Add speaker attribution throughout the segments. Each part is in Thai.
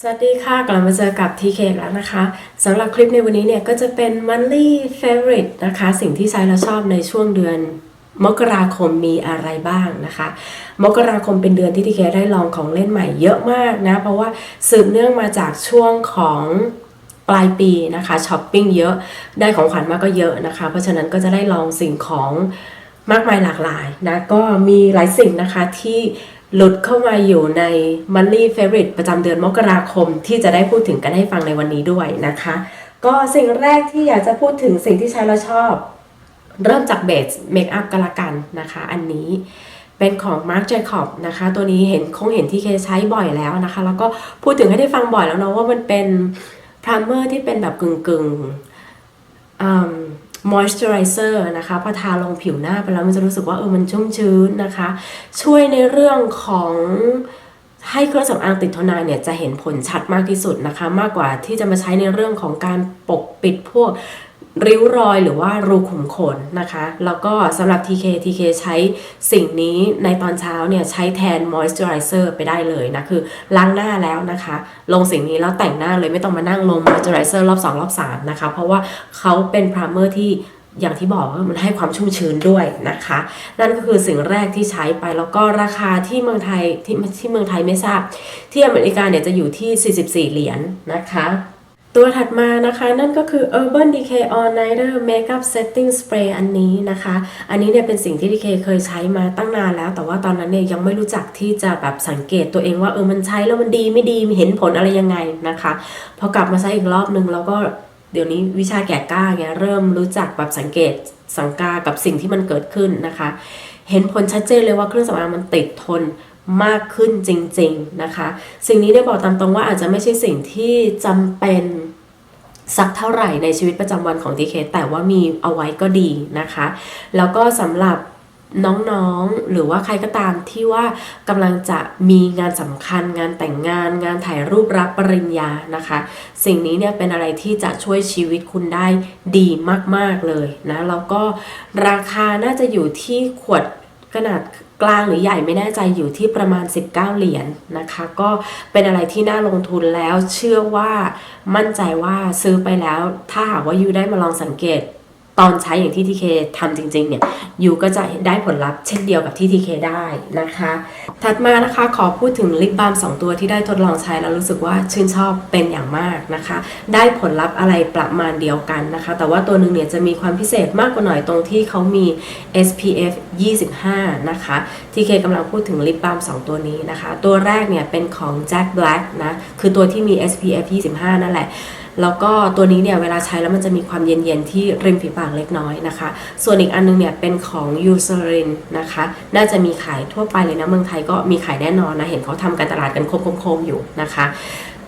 Speaker 1: สวัสดีค่ะ กลับมาเจอกับทีเคแล้วนะคะสำหรับคลิปในวันนี้เนี่ยก็จะเป็น monthly favorite นะคะ สิ่งที่ใช้แล้วชอบในช่วงเดือนมกราคมมีอะไรบ้างนะคะ มกราคมเป็นเดือนที่ทีเคได้ลองของเล่นใหม่เยอะมากนะ เพราะว่าสืบเนื่องมาจากช่วงของปลายปีนะคะช้อปปิ้งเยอะได้ของขวัญมาก็เยอะนะคะ เพราะฉะนั้นก็จะได้ลองสิ่งของมากมายหลากหลายนะก็มีหลายสิ่งนะคะที่ หลุดเข้ามาอยู่ใน monthly favorite ประจำเดือนมกราคม ที่จะได้พูดถึงกันให้ฟังในวันนี้ด้วยนะคะ ก็สิ่งแรกที่อยากจะพูดถึงสิ่งที่ใช้แล้วชอบ เริ่มจากเบสเมคอัพกันละกันนะคะ อันนี้เป็นของ Marc Jacob นะคะ ตัวนี้เห็นคงเห็นที่เคใช้บ่อยแล้วนะคะ แล้วก็พูดถึงให้ได้ฟังบ่อยแล้วเนาะว่ามันเป็นพร i เมอร์ที่เป็นแบบกึ่งกึ่ง มอยส์เจอไรเซอร์นะคะพอทาลงผิวหน้าไปแล้วมันจะรู้สึกว่าเออมันชุ่มชื้นนะคะ ช่วยในเรื่องของให้เครื่องสำอางติดทนนานเนี่ยจะเห็นผลชัดมากที่สุดนะคะ มากกว่าที่จะมาใช้ในเรื่องของการปกปิดพวก ริ้วรอยหรือว่ารูขุมขนนะคะ แล้วก็สำหรับ TK TK ใช้สิ่งนี้ในตอนเช้าเนี่ยใช้แทน moisturizer ไปได้เลยนะ คือล้างหน้าแล้วนะคะ ลงสิ่งนี้แล้วแต่งหน้าเลยไม่ต้องมานั่งลง moisturizer รอบ 2 รอบ 3 นะคะ เพราะว่าเขาเป็น primer ที่อย่างที่บอกว่ามันให้ความชุ่มชื้นด้วยนะคะ นั่นก็คือสิ่งแรกที่ใช้ไปแล้วก็ราคาที่เมืองไทยที่ที่เมืองไทยไม่ทราบ ที่อเมริกาเนี่ยจะอยู่ที่ 44 เหรียญนนะคะ ตัวถัดมานะคะนั่นก็คือ Urban Decay All Nighter Makeup Setting Spray อันนี้นะคะ อันนี้เนี่ยเป็นสิ่งที่ DK เคยใช้มาตั้งนานแล้ว แต่ว่าตอนนั้นเนี่ยยังไม่รู้จักที่จะแบบสังเกตตัวเองว่าเออมันใช้แล้วมันดีไม่ดีเห็นผลอะไรยังไงนะคะ พอกลับมาใช้อีกรอบนึงแล้วก็เดี๋ยวนี้วิชาแก่กล้าเนี่ยเริ่มรู้จักแบบสังเกตสังกากับสิ่งที่มันเกิดขึ้นนะคะ เห็นผลชัดเจนเลยว่าเครื่องสำอางมันติดทน มากขึ้นจริง ๆนะคะ สิ่งนี้ได้บอกตามตรงว่าอาจจะไม่ใช่สิ่งที่จำเป็นสักเท่าไหร่ในชีวิตประจำวันของ DK แต่ว่ามีเอาไว้ก็ดีนะคะ แล้วก็สำหรับน้องๆ หรือว่าใครก็ตามที่ว่ากำลังจะมีงานสำคัญงานแต่งงาน งานถ่ายรูปรับปริญญานะคะ สิ่งนี้เนี่ยเป็นอะไรที่จะช่วยชีวิตคุณได้ดีมากๆเลยนะ แล้วก็ราคาน่าจะอยู่ที่ขวด ขนาดกลางหรือใหญ่ไม่แน่ใจอยู่ที่ประมาณ 19 เหรียญนนะคะ ก็เป็นอะไรที่น่าลงทุนแล้วเชื่อว่ามั่นใจว่าซื้อไปแล้ว ถ้าหากว่ายูได้มาลองสังเกต ตอนใช้อย่างที่ทีเคทำจริงๆเนี่ยยูก็จะได้ผลลัพธ์เช่นเดียวกับที่ทีเคได้นะคะ ถัดมานะคะขอพูดถึงลิปบาล์ม2ตัวที่ได้ทดลองใช้แล้วรู้สึกว่าชื่นชอบเป็นอย่างมากนะคะ ได้ผลลัพธ์อะไรประมาณเดียวกันนะคะ แต่ว่าตัวหนึ่งเนี่ยจะมีความพิเศษมากกว่าหน่อยตรงที่เขามี SPF 25 นะคะทีเคกำลังพูดถึงลิปบาล์ม2 ตัวนี้นะคะ ตัวแรกเนี่ยเป็นของ Jack Black นะคือตัวที่มี SPF 25 นั่นแหละ แล้วก็ตัวนี้เนี่ยเวลาใช้แล้วมันจะมีความเย็นๆที่ริมฝีปากเล็กน้อยนะคะ ส่วนอีกอันนึงเนี่ยเป็นของยูซารินนะคะ น่าจะมีขายทั่วไปเลยนะเมืองไทยก็มีขายแน่นอนนะ เห็นเขาทำการตลาดกันโคมๆอยู่นะคะ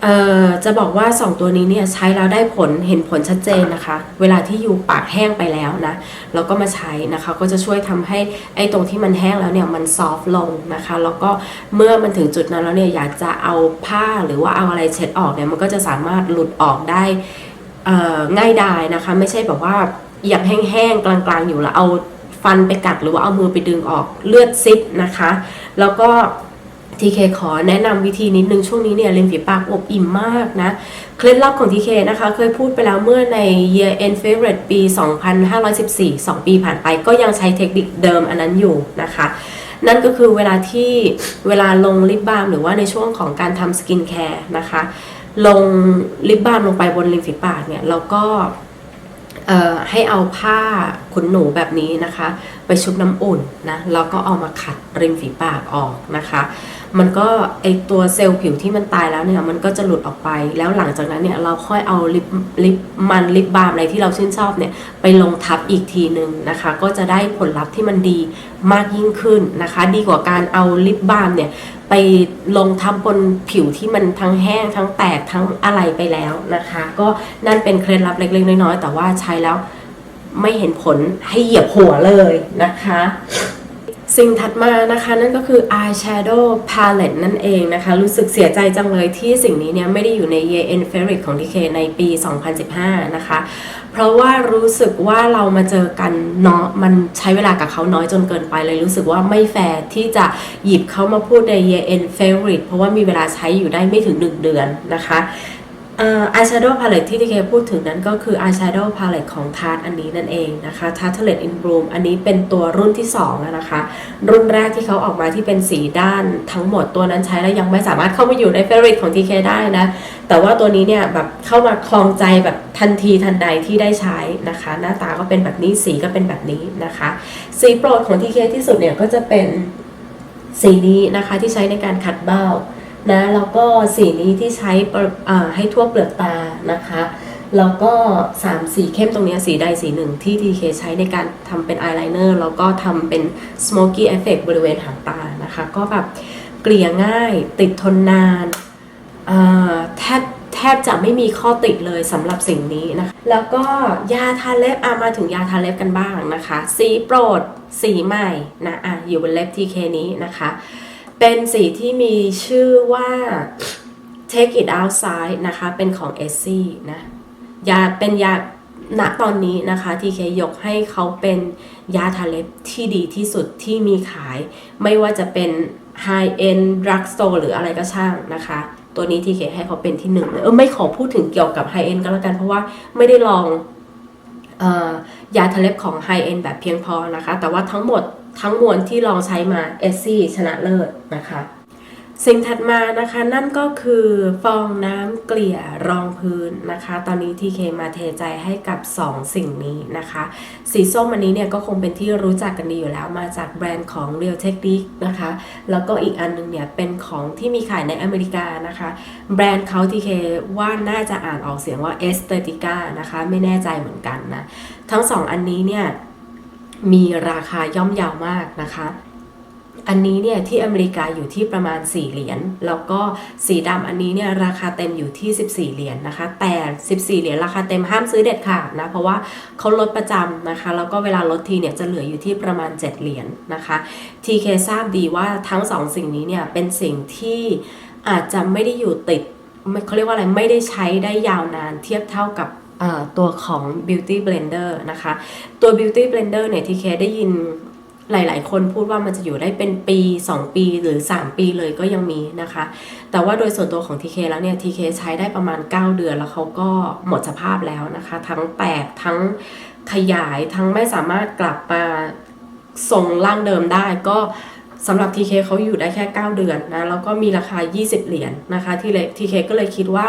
Speaker 1: เอ่อจะบอกว่า 2 ตัวนี้เนี่ยใช้แล้วได้ผลเห็นผลชัดเจนนะคะ เวลาที่อยู่ปากแห้งไปแล้วนะเราก็มาใช้นะคะก็จะช่วยทำให้ไอ้ตรงที่มันแห้งแล้วเนี่ยมันซอฟลงนะคะ แล้วก็เมื่อมันถึงจุดนั้นแล้วเนี่ยอยากจะเอาผ้าหรือว่าเอาอะไรเช็ดออกเนี่ยมันก็จะสามารถหลุดออกได้ง่ายดายนะคะ ไม่ใช่แบบว่าอยากแห้งๆกลางๆ อยู่แล้วเอาฟันไปกัดหรือว่าเอามือไปดึงออกเลือดซิดนะคะ แล้วก็ ทีเคขอแนะนำวิธีนิดนึงช่วงนี้เนี่ยริมฝีปากอบอิ่มมากนะ เคล็ดลับของทีเคนะคะ เคยพูดไปแล้วเมื่อใน Year End Favorite ปี 2514 2 ปีผ่านไปก็ยังใช้เทคนิคเดิมอันนั้นอยู่นะคะ นั่นก็คือเวลาที่เวลาลงลิปบาล์มหรือว่าในช่วงของการทำสกินแคร์นะคะ ลงลิปบาล์มลงไปบนริมฝีปากเนี่ยเราก็ให้เอาผ้าขนหนูแบบนี้นะคะไปชุบน้ำอุ่นนะแล้วก็เอามาขัดริมฝีปากออกนะคะ มันก็ไอตัวเซลล์ผิวที่มันตายแล้วเนี่ยมันก็จะหลุดออกไปแล้วหลังจากนั้นเนี่ยเราค่อยเอาลิปลิปมันลิปบาล์มอะไรที่เราชื่นชอบเนี่ยไปลงทับอีกทีหนึ่งนะคะ ก็จะได้ผลลัพธ์ที่มันดีมากยิ่งขึ้นนะคะ ดีกว่าการเอาลิปบาล์มเนี่ยไปลงทับบนผิวที่มันทั้งแห้งทั้งแตกทั้งอะไรไปแล้วนะคะ ก็นั่นเป็นเคล็ดลับเล็กๆน้อยๆแต่ว่าใช้แล้ว ไม่เห็นผลให้เหยียบหัวเลยนะคะ สิ่งถัดมานะคะนั่นก็คือ eyeshadow palette นั่นเองนะคะ รู้สึกเสียใจจังเลยที่สิ่งนี้เนี่ยไม่ได้อยู่ใน year end favorite ของ DK ในปี 2015 นะคะ เพราะว่ารู้สึกว่าเรามาเจอกันเนาะมันใช้เวลากับเขาน้อยจนเกินไปเลยรู้สึกว่าไม่แฟร์ที่จะหยิบเขามาพูดใน year end favorite เพราะว่ามีเวลาใช้อยู่ได้ไม่ถึง 1 เดือนนะคะ อ่อ eyeshadow palette ที่ที่เคพูดถึงนั้นก็คือ eyeshadow palette ของ Tarte อันนี้นั่นเองนะคะ Tartelette in Bloom อันนี้เป็นตัวรุ่นที่2แล้วนะคะ รุ่นแรกที่เขาออกมาที่เป็นสีด้านทั้งหมดตัวนั้นใช้แล้วยังไม่สามารถเข้ามาอยู่ใน favorite ของ TK ได้นะ แต่ว่าตัวนี้เนี่ยแบบเข้ามาคลองใจแบบทันทีทันใดที่ได้ใช้นะคะ หน้าตาก็เป็นแบบนี้สีก็เป็นแบบนี้นะคะ สีโปรดของ TK ที่สุดเนี่ยก็จะเป็นสีนี้นะคะที่ใช้ในการขัดเบ้า นะแล้วก็สีนี้ที่ใช้ให้ทั่วเปลือกตานะคะแล้วก็สามสีเข้มตรงนี้สีใดสีหนึ่งที่ TK ใช้ในการทำเป็นอายไลเนอร์แล้วก็ทำเป็น smoky effect บริเวณหางตานะคะ ก็แบบเกลี่ยง่ายติดทนนานแทบแทบจะไม่มีข้อติเลยสำหรับสิ่งนี้นะคะ แล้วก็ยาทาเล็บอามาถึงยาทาเล็บกันบ้างนะคะ สีโปรดสีใหม่นะอะอยู่บนเล็บ TK นี้นะคะ เป็นสีที่มีชื่อว่า Take It Outside นะคะ เป็นของ e s s i นะ ยาเป็นยาณตอนนี้นะคะ TK ยกให้เขาเป็นยาทาเล็บที่ดีที่สุดที่มีขาย ไม่ว่าจะเป็น High End Drugstore หรืออะไรก็ช่างนะคะ ตัวนี้ TK ให้เขาเป็นที่หนึ่งเลยเออไม่ขอพูดถึงเกี่ยวกับ High End ก็แล้วกันเพราะว่าไม่ได้ลองออยาทาเล็บของ High End แบบเพียงพอนะคะ แต่ว่าทั้งหมด ทั้งมวลที่ลองใช้มาเอสซี่ชนะเลิศนะคะ สิ่งถัดมานะคะนั่นก็คือฟองน้ำเกลี่ยรองพื้นนะคะ ตอนนี้ TK มาเทใจให้กับ 2 สิ่งนี้นะคะ สีส้มอันนี้เนี่ยก็คงเป็นที่รู้จักกันดีอยู่แล้วมาจากแบรนด์ของ Real Technique นะคะ แล้วก็อีกอันหนึงเนี่ยเป็นของที่มีขายในอเมริกานะคะ แบรนด์เขา TK ว่าน่าจะอ่านออกเสียงว่า Estetica นะคะ ไม่แน่ใจเหมือนกันนะ ทั้งสองอันนี้เนี่ย มีราคาย่อมยาวมากนะคะ อันนี้เนี่ยที่อเมริกาอยู่ที่ประมาณ 4 เหรียญ แล้วก็สีดำอันนี้เนี่ยราคาเต็มอยู่ที่ 14 เหรียญนะคะ แต่ 14 เหรียญราคาเต็มห้ามซื้อเด็ดขาดนะ เพราะว่าเขาลดประจำนะคะ แล้วก็เวลาลดทีเนี่ยจะเหลืออยู่ที่ประมาณ 7 เหรียญนะคะ TK ทราบดีว่าทั้ง 2 สิ่งนี้เนี่ยเป็นสิ่งที่อาจจะไม่ได้อยู่ติดเขาเรียกว่าอะไรไม่ได้ใช้ได้ยาวนานเทียบเท่ากับ ตัวของ Beauty Blender นะคะ ตัว Beauty Blender เนี่ย TK ได้ยินหลาย ๆ คนพูดว่ามันจะอยู่ได้เป็นปี 2 ปีหรือ 3 ปีเลยก็ยังมีนะคะ แต่ว่าโดยส่วนตัวของ TK แล้วเนี่ย TK ใช้ได้ประมาณ 9 เดือนแล้วเขาก็หมดสภาพแล้วนะคะ ทั้งแตกทั้งขยายทั้งไม่สามารถกลับมาทรงร่างเดิมได้ก็สำหรับ TK เขาอยู่ได้แค่ 9 เดือนนะ แล้วก็มีราคา 20 เหรียญนะคะที่ TK ก็เลยคิดว่า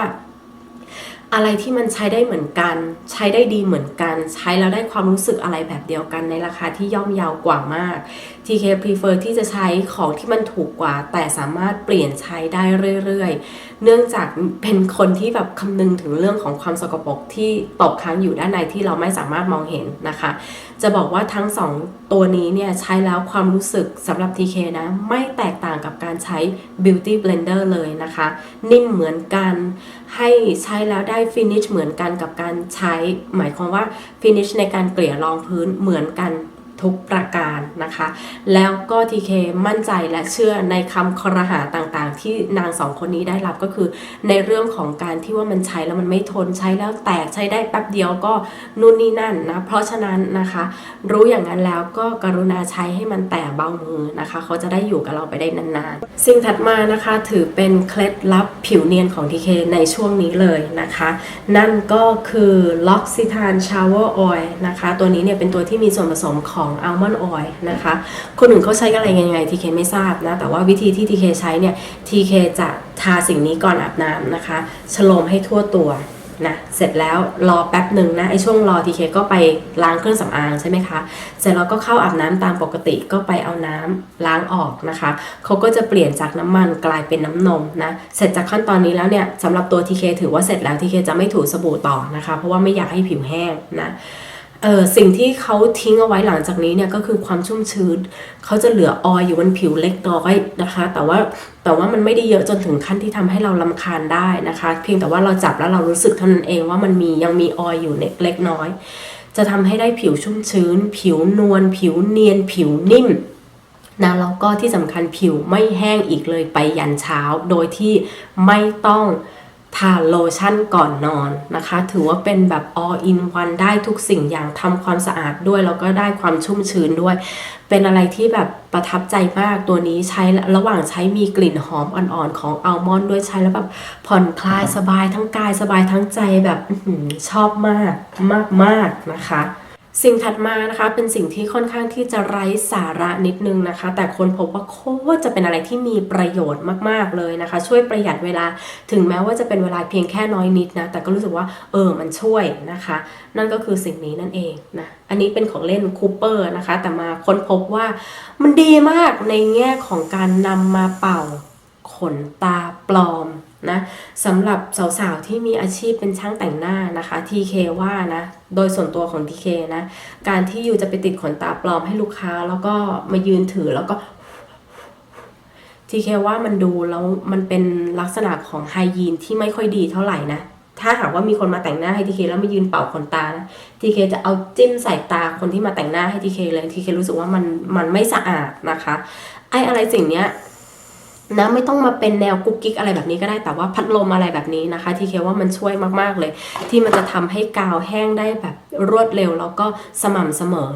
Speaker 1: อะไรที่มันใช้ได้เหมือนกัน ใช้ได้ดีเหมือนกัน ใช้แล้วได้ความรู้สึกอะไรแบบเดียวกันในราคาที่ย่อมเยาวกว่ามาก TK prefer ที่จะใช้ของที่มันถูกกว่า แต่สามารถเปลี่ยนใช้ได้เรื่อยๆ เนื่องจากเป็นคนที่แบบคำนึงถึงเรื่องของความสกปรกที่ตกค้างอยู่ด้านในที่เราไม่สามารถมองเห็นนะคะ จะบอกว่าทั้งสองตัวนี้เนี่ยใช้แล้วความรู้สึกสำหรับ TK นะ ไม่แตกต่างกับการใช้ Beauty Blender เลยนะคะ นิ่มเหมือนกัน ให้ใช้แล้วได้ finish เหมือนกันกับการใช้ หมายความว่า finish ในการเกลี่ยรองพื้นเหมือนกัน ทุกประการนะคะ แล้วก็ TK มั่นใจและเชื่อในคำครหาต่างๆ ที่นางสองคนนี้ได้รับก็คือ ในเรื่องของการที่ว่ามันใช้แล้วมันไม่ทนใช้แล้วแตกใช้ได้แป๊บเดียวก็นู่นนี่นั่นนะเพราะฉะนั้นนะคะ รู้อย่างนั้นแล้วก็กรุณาใช้ให้มันแต่เบามือนะคะ เขาจะได้อยู่กับเราไปได้นานๆ สิ่งถัดมานะคะถือเป็นเคล็ดลับผิวเนียนของ TK ในช่วงนี้เลยนะคะ นั่นก็คือ L'Occitane Shower Oil นะคะ ตัวนี้เนี่ยเป็นตัวที่มีส่วนผสมของ Almond Oil นะคะ คนอื่นเขาใช้กันอะไรยังไง TK ไม่ทราบนะ แต่ว่าวิธีที่ TK ใช้เนี่ย TK จะทาสิ่งนี้ก่อนอาบน้ำนะคะฉโลมให้ทั่วตัวนะเสร็จแล้วรอแป๊บหนึ่งนะไอช่วงรอทีเคก็ไปล้างเครื่องสำอางใช่ไหมคะเสร็จแล้วก็เข้าอาบน้ำตามปกติก็ไปเอาน้ำล้างออกนะคะเขาก็จะเปลี่ยนจากน้ำมันกลายเป็นน้ำนมนะเสร็จจากขั้นตอนนี้แล้วเนี่ยสำหรับตัวทีเคถือว่าเสร็จแล้วทีเคจะไม่ถูสบู่ต่อนะคะ เพราะว่าไม่อยากให้ผิวแห้งนะ เออสิ่งที่เขาทิ้งเอาไว้หลังจากนี้เนี่ยก็คือความชุ่มชื้นเขาจะเหลือออยอยู่บนผิวเล็กน้อยนะคะ แต่ว่าแต่ว่ามันไม่ได้เยอะจนถึงขั้นที่ทำให้เราลำคาญได้นะคะ เพียงแต่ว่าเราจับแล้วเรารู้สึกเท่านั้นเองว่ามันมียังมีออยอยู่เล็กน้อย จะทำให้ได้ผิวชุ่มชื้น ผิวนวลผิวเนียน ผิวนิ่มนะแล้วก็ที่สำคัญผิวไม่แห้งอีกเลยไปยันเช้า โดยที่ไม่ต้อง ทาโลชั่นก่อนนอนนะคะ ถือว่าเป็นแบบ all in one ได้ทุกสิ่งอย่างทำความสะอาดด้วย แล้วก็ได้ความชุ่มชื้นด้วย เป็นอะไรที่แบบประทับใจมากตัวนี้ใช้ระหว่างใช้มีกลิ่นหอมอ่อนๆ ของอัลมอนด์ด้วยใช้แล้วแบบผ่อนคลายสบายทั้งกายสบายทั้งใจแบบชอบมากมากๆนะคะ สิ่งถัดมานะคะเป็นสิ่งที่ค่อนข้างที่จะไร้สาระนิดนึงนะคะ แต่คนพบว่าโคตรจะเป็นอะไรที่มีประโยชน์มากๆเลยนะคะ ช่วยประหยัดเวลาถึงแม้ว่าจะเป็นเวลาเพียงแค่น้อยนิดนะแต่ก็รู้สึกว่าเออมันช่วยนะคะ นั่นก็คือสิ่งนี้นั่นเองนะอันนี้เป็นของเล่นคูเปอร์นะคะ แต่มาค้นพบว่ามันดีมากในแง่ของการนำมาเป่าขนตาปลอม นะสำหรับสาวๆที่มีอาชีพเป็นช่างแต่งหน้านะคะ TK ว่านะโดยส่วนตัวของ TK นะการที่อยู่จะไปติดขนตาปลอมให้ลูกค้า แล้วก็มายืนถือแล้วก็ TK ว่ามันดูแล้วมันเป็นลักษณะของไฮยีนที่ไม่ค่อยดีเท่าไหร่นะถ้าหากว่ามีคนมาแต่งหน้าให้ TK แล้วมายืนเป่าขนตานะ TK จะเอาจิ้มใส่ตาคนที่มาแต่งหน้าให้ TK เคเลย TK รู้สึกว่ามันมันไม่สะอาดนะคะ ไอ้อะไรสิ่งเนี้ย นะไม่ต้องมาเป็นแนวกุ๊กกิ๊กอะไรแบบนี้ก็ได้แต่ว่าพัดลมอะไรแบบนี้นะคะ ที่เคว่ามันช่วยมากๆเลย ที่มันจะทำให้กาวแห้งได้แบบรวดเร็ว แล้วก็สม่ำเสมอ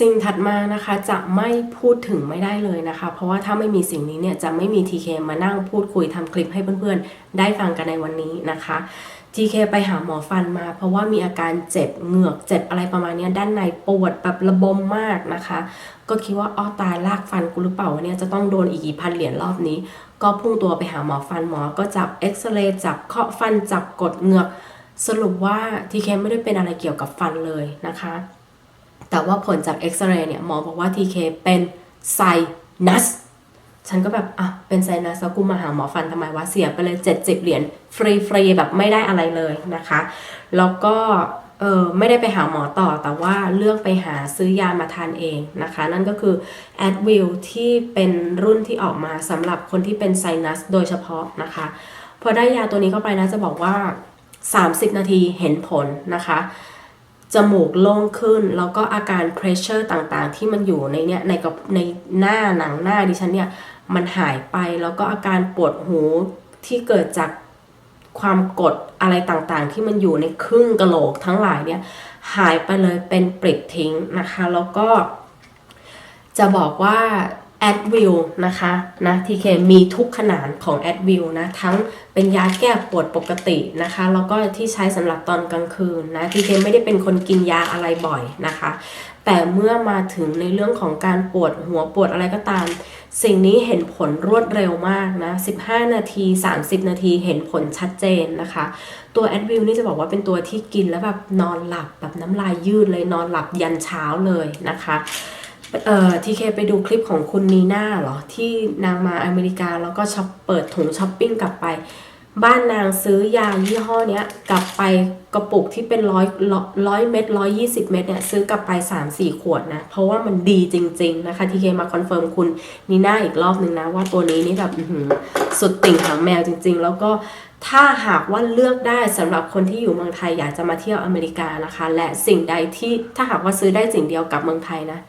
Speaker 1: สิ่งถัดมานะคะจะไม่พูดถึงไม่ได้เลยนะคะ เพราะว่าถ้าไม่มีสิ่งนี้เนี่ยจะไม่มี TK มานั่งพูดคุยทำคลิปให้เพื่อนๆ ได้ฟังกันในวันนี้นะคะ TK ไปหาหมอฟันมา เพราะว่ามีอาการเจ็บเหงือกเจ็บอะไรประมาณนี้ด้านในปวดแบบระบมมากนะคะ ก็คิดว่าอ้อตายลากฟันกูหรือเปล่าเนี่ยจะต้องโดนอีกกี่พันเหรียญรอบนี้ ก็พุ่งตัวไปหาหมอฟันหมอก็จับเอ็กซเรย์จับเคาะฟันจับกดเหงือก สรุปว่าทีเคไม่ได้เป็นอะไรเกี่ยวกับฟันเลยนะคะ แต่ว่าผลจากเอ็กซเรย์เนี่ยหมอบอกว่าทีเคเป็นไซนัส ฉันก็แบบอะเป็นไซนัสกูมาหาหมอฟันทำไมวะเสียไปเลย70เหรียญฟรีฟรีๆแบบไม่ได้อะไรเลยนะคะ แล้วก็เออไม่ได้ไปหาหมอต่อแต่ว่าเลือกไปหาซื้อยามาทานเองนะคะ นั่นก็คือ Advil ที่เป็นรุ่นที่ออกมาสำหรับคนที่เป็นไซนัสโดยเฉพาะนะคะ พอได้ยาตัวนี้เข้าไปนะจะบอกว่า 30 นาทีเห็นผลนะคะจมูกโล่งขึ้น แล้วก็อาการ pressure ต่างๆ ที่มันอยู่ในเนี้ยในกับในหน้าหนังหน้าดิฉันเนี่ย มันหายไปแล้วก็อาการปวดหูที่เกิดจากความกดอะไรต่างๆ ที่มันอยู่ในครึ่งกะโหลกทั้งหลายเนี่ยหายไปเลยเป็นปลิดทิ้งนะคะ แล้วก็จะบอกว่า Advil นะคะนะ TK มีทุกขนาดของ Advil นะทั้งเป็นยาแก้ปวดปกตินะคะ แล้วก็ที่ใช้สำหรับตอนกลางคืนนะ TK ไม่ได้เป็นคนกินยาอะไรบ่อยนะคะ แต่เมื่อมาถึงในเรื่องของการปวดหัวปวดอะไรก็ตาม สิ่งนี้เห็นผลรวดเร็วมากนะ 15 นาที 30 นาทีเห็นผลชัดเจนนะคะ ตัว Advil นี่จะบอกว่าเป็นตัวที่กินแล้วแบบนอนหลับแบบน้ำลายยืดเลยนอนหลับยันเช้าเลยนะคะเอ่อทีเคไปดูคลิปของคุณนีน่าเหรอ ที่นางมาอเมริกาแล้วก็ช็อปเปิดถุงช้อปปิ้งกลับไป บ้านนางซื้อยายี่ห้อเนี้ยกลับไปกระปุกที่เป็นร้อยร้อยเม็ดร้อยยี่สิบเม็ดเนี่ยซื้อกลับไปสามสี่ขวดนะ เพราะว่ามันดีจริง ๆ นะคะทีเคมาคอนเฟิร์มคุณนีน่าอีกรอบหนึ่งนะว่าตัวนี้นี่แบบอือหือสุดติ่งหางแมวจริง ๆ แล้วก็ถ้าหากว่าเลือกได้สำหรับคนที่อยู่เมืองไทยอยากจะมาเที่ยวอเมริกานะคะ และสิ่งใดที่ถ้าหากว่าซื้อได้สิ่งเดียวกับเมืองไทยนะ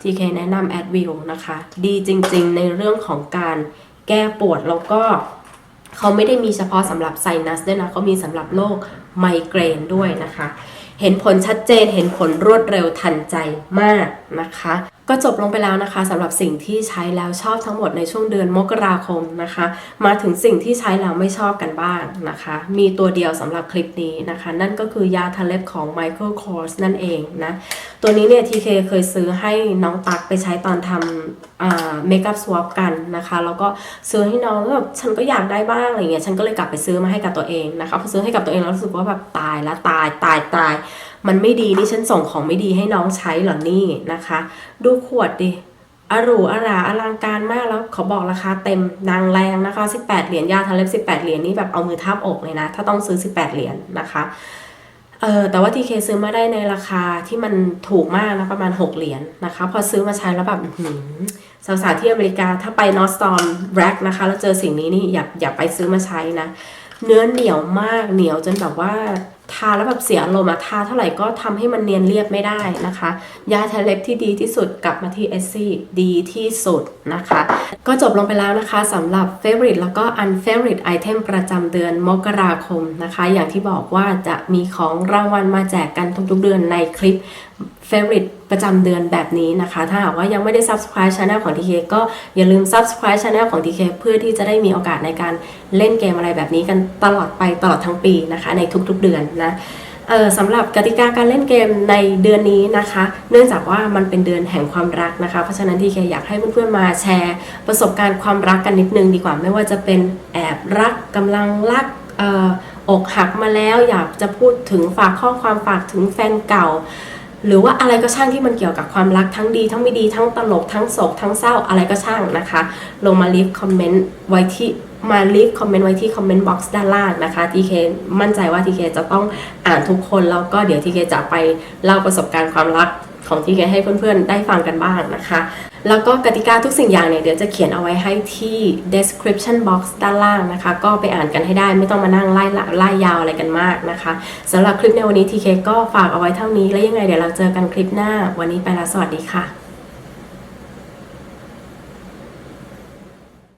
Speaker 1: TK แนะนำ Advil นะคะ ดีจริง ๆ ในเรื่องของการแก้ปวดแล้วก็ เขาไม่ได้มีเฉพาะสำหรับไซนัสด้วยนะเขามีสำหรับโรคไมเกรนด้วยนะคะ เห็นผลชัดเจนเห็นผลรวดเร็วทันใจมากนะคะ ก็จบลงไปแล้วนะคะสำหรับสิ่งที่ใช้แล้วชอบทั้งหมดในช่วงเดือนมกราคมนะคะ มาถึงสิ่งที่ใช้แล้วไม่ชอบกันบ้างนะคะ มีตัวเดียวสำหรับคลิปนี้นะคะ นั่นก็คือยาทาเล็บของ Michael Kors นั่นเองนะ ตัวนี้เนี่ย TK เคยซื้อให้น้องตักไปใช้ตอนทำเมคอัพสวอปกันนะคะ แล้วก็ซื้อให้น้องแล้วแบบฉันก็อยากได้บ้างอะไรเงี้ยฉันก็เลยกลับไปซื้อมาให้กับตัวเองนะคะพอซื้อให้กับตัวเองแล้วรู้สึกว่าแบบตายล้วตายตายตาย มันไม่ดีนี่ฉันส่งของไม่ดีให้น้องใช้หรอนี่นะคะ ดูขวดดิอรูอราอลังการมากแล้วเขาบอกราคาเต็มนางแรงนะคะ 18 เหรียญยาทาเล็บ 18 เหรียญนี่แบบเอามือทาบอกเลยนะ ถ้าต้องซื้อ 18 เหรียญนะคะเออแต่ว่าทีเคซื้อมาได้ในราคาที่มันถูกมากนะประมาณ 6 เหรียญนะคะ พอซื้อมาใช้แล้วแบบอื้อหือสาวๆที่อเมริกาถ้าไปนอสตอมแร็กนะคะแล้วเจอสิ่งนี้นี่อย่าอย่าไปซื้อมาใช้นะ เนื้อเหนียวมากเหนียวจนแบบว่า ทาแล้วแบบเสียอารมณ์อะทาเท่าไหร่ก็ทำให้มันเนียนเรียบไม่ได้นะคะ ยาทาเล็บที่ดีที่สุดกลับมาที่เอสซี่ดีที่สุดนะคะ ก็จบลงไปแล้วนะคะสำหรับ Favorite แล้วก็ Unfavorite Item ประจำเดือนมกราคมนะคะ อย่างที่บอกว่าจะมีของรางวัลมาแจกกันทุกๆเดือนในคลิป Favorite ประจำเดือนแบบนี้นะคะ ถ้าหากว่ายังไม่ได้ Subscribe Channel ของ TK ก็อย่าลืม Subscribe Channel ของ TK เพื่อที่จะได้มีโอกาสในการเล่นเกมอะไรแบบนี้กันตลอดไปตลอดทั้งปีนะคะ ในทุกๆเดือนนะเออสำหรับกติกาการเล่นเกมในเดือนนี้นะคะ เนื่องจากว่ามันเป็นเดือนแห่งความรักนะคะ เพราะฉะนั้นที่เคอยากให้เพื่อนๆมาแชร์ ประสบการณ์ความรักกันนิดนึงดีกว่าไม่ว่าจะเป็นแอบรักกำลังรักเอออกหักมาแล้วอยากจะพูดถึงฝากข้อความฝากถึงแฟนเก่า หรือว่าอะไรก็ช่างที่มันเกี่ยวกับความรักทั้งดี ทั้งไม่ดีทั้งตลกทั้งโศกทั้งเศร้าอะไรก็ช่างนะคะ ลงมาลิฟคอมเมนต์ไว้ที่มาลิฟคอมเมนต์ไว้ที่คอมเมนต์บ็อกซ์ด้านล่างนะคะทีเคมั่นใจว่าทีเคจะต้องอ่านทุกคนแล้วก็เดี๋ยวทีเคจะไปเล่าประสบการณ์ความรักของทีเคให้เพื่อนๆได้ฟังกันบ้างนะคะ แล้วก็กติกาทุกสิ่งอย่างเนี่ยเดี๋ยวจะเขียนเอาไว้ให้ที่ description box ด้านล่างนะคะ ก็ไปอ่านกันให้ได้ไม่ต้องมานั่งไล่ละไล่ยาวอะไรกันมากนะคะสำหรับคลิปในวันนี้ทีเคก็ฝากเอาไว้เท่านี้ แล้วยังไงเดี๋ยวเราเจอกันคลิปหน้า วันนี้ไปแล้วสวัสดีค่ะ